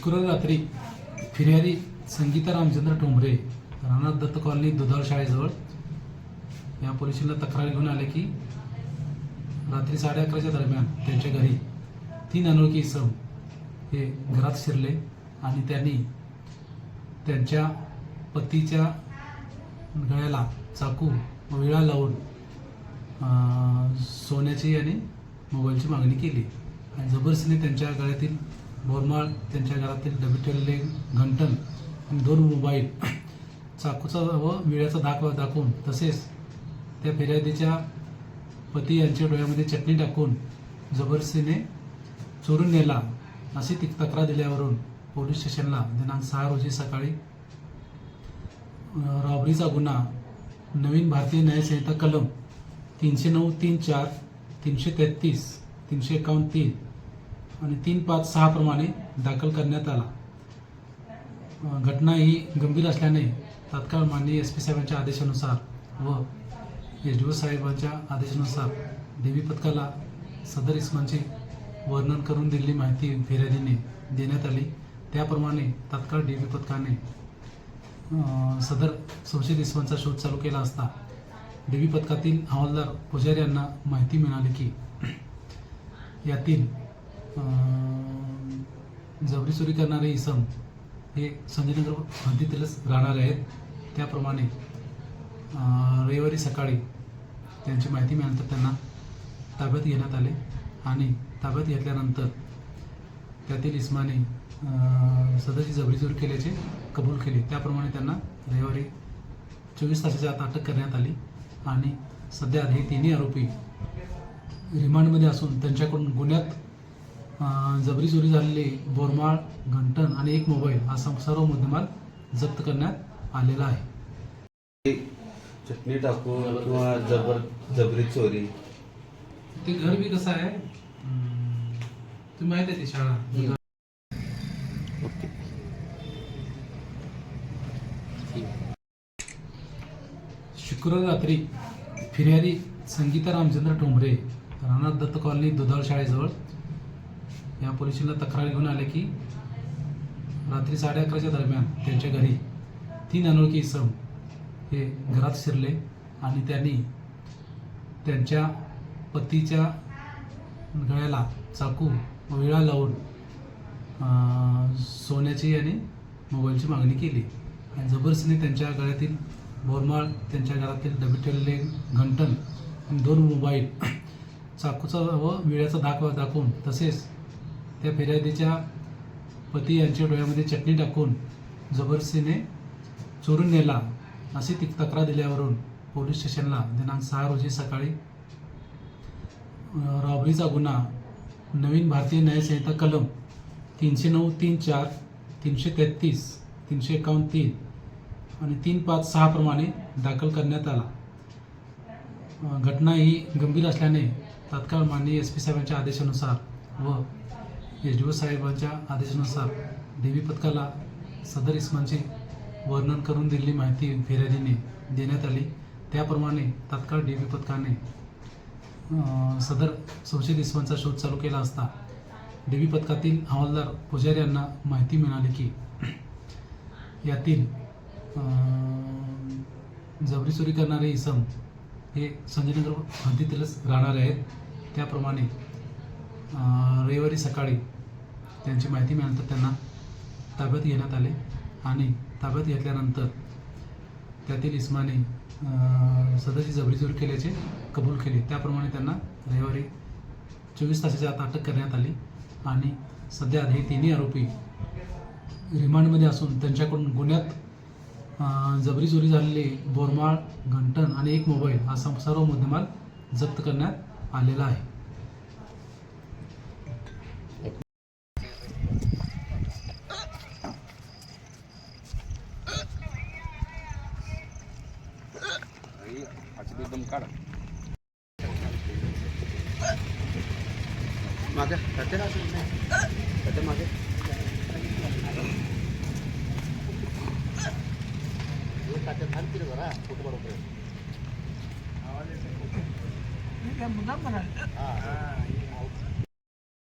शुक्रवारी रात्री फिर्यादी संगीता रामचंद्र ठोंबरे राणा दत्त कॉलनी दुधाळ शाळेजवळ या पोलिसांना तक्रार घेऊन आले की रात्री साडे अकराच्या दरम्यान त्यांच्या घरी तीन अनोळखी इसम हे घरात शिरले आणि त्यांनी त्यांच्या पतीच्या गळ्याला चाकू विळा लावून सोन्याची आणि मोबाईलची मागणी केली. आणि जबरदस्तीने त्यांच्या गळ्यातील बोरमाळ त्यांच्या घरातील डबिटलले घंटन आणि दोन मोबाईल चाकूचा व विळ्याचा दाखवा दाखवून तसेच त्या फिर्यादीच्या पती यांच्या डोळ्यामध्ये चटणी टाकून जबरदस्तीने चोरून नेला. अशी ती तक्रार दिल्यावरून पोलीस स्टेशनला दिनांक सहा रोजी सकाळी रॉबरीचा गुन्हा नवीन भारतीय न्यायसंहिता कलम तीनशे नऊ तीन चार तीनशे तेहतीस तीनशे एकावन्न तीन आणि तीन पाच सहा प्रमाणे दाखल करण्यात आला. घटना ही गंभीर असल्याने तात्काळ माननीय एस पी साहेबांच्या आदेशानुसार व एस डी ओ साहेबांच्या आदेशानुसार देवी पथकाला सदर इस्मांचे वर्णन करून दिलेली माहिती फिर्यादीने देण्यात आली. त्याप्रमाणे तात्काळ डी बी पथकाने सदर संशयित इस्मांचा शोध चालू केला असता देवी पथकातील हवालदार पुजारी यांना माहिती मिळाली की यातील जबरी चोरी करणारे इसम हे संजयनगर हद्दीतीलच राहणारे आहेत. त्याप्रमाणे रविवारी सकाळी त्यांची माहिती मिळाल्यानंतर त्यांना ताब्यात घेण्यात आले आणि ताब्यात घेतल्यानंतर त्यातील इस्माने सदरची जबरी चोरी केल्याचे कबूल केले. त्याप्रमाणे त्यांना रविवारी चोवीस तासाच्या आत अटक करण्यात आली आणि सध्या हे तिन्ही आरोपी रिमांडमध्ये असून त्यांच्याकडून गुन्ह्यात जबरी चोरी झालेले बोरमाळ घंटण आणि एक मोबाईल असा सर्व मुद्देमाल जप्त करण्यात आलेला आहे. चटणी टाकून किंवा जबर जबरी चोरी. ते घर बी कसं आहे? तुम्ही माहीत आहे ती शाळा? शुक्रवारी रात्री फिर्यादी संगीता रामचंद्र ठोंबरे राहणार दत्त कॉलनी दुधाळ शाळेजवळ या पोलिसांना तक्रार घेऊन आले की रात्री साडे अकराच्या दरम्यान त्यांच्या घरी तीन अनोळखी इसम हे घरात शिरले आणि त्यांनी त्यांच्या पतीच्या गळ्याला चाकू व विळा लावून सोन्याची आणि मोबाईलची मागणी केली. आणि जबरदस्तीने त्यांच्या गळ्यातील बोरमाळ त्यांच्या घरातील डबे घंटन आणि दोन मोबाईल चाकूचा व विळ्याचा धाक दाखवून तसेच त्या फिर्यादीच्या पती यांच्या डोळ्यामध्ये चटणी टाकून जबरदस्तीने चोरून नेला अशी ती तक्रार दिल्यावरून पोलीस स्टेशनला दिनांक सहा रोजी सकाळी रॉबरीचा गुन्हा नवीन भारतीय न्यायसंहिता कलम तीनशे नऊ तीन चार तीनशे तेहतीस तीनशे एकावन्न तीन आणि तीन पाच सहा प्रमाणे दाखल करण्यात आला. घटना ही गंभीर असल्याने तात्काळ माननीय एस पी साहेबांच्या आदेशानुसार व एस डी ओ साहेबांच्या आदेशानुसार देवी पथकाला सदर इस्मांचे वर्णन करून दिलेली माहिती फिर्यादीने देण्यात आली. त्याप्रमाणे तात्काळ डी पथकाने सदर संशयित इस्मांचा शोध चालू केला असता देवी पथकातील हवालदार पुजारी यांना माहिती मिळाली की यातील जबरी चोरी करणारे इसम हे संजयनगर हद्दीतीलच राहणारे आहेत. त्याप्रमाणे रविवारी सकाळी त्यांची माहिती मिळाल्यानंतर त्यांना ताब्यात घेण्यात आले आणि ताब्यात घेतल्यानंतर त्यातील इस्माने सदरची जबरी केल्याचे कबूल केले. त्याप्रमाणे त्यांना रविवारी चोवीस तासाच्या आत अटक करण्यात आली आणि सध्या हे तिन्ही आरोपी रिमांडमध्ये असून त्यांच्याकडून गुन्ह्यात जबरी चोरी झालेले बोरमाळ घंटण आणि एक मोबाईल असा सर्व मुद्देमाल जप्त करण्यात आलेला आहे. एकदम काढ मागे खाते ना खाते मागे मुद्दाम म्हणाल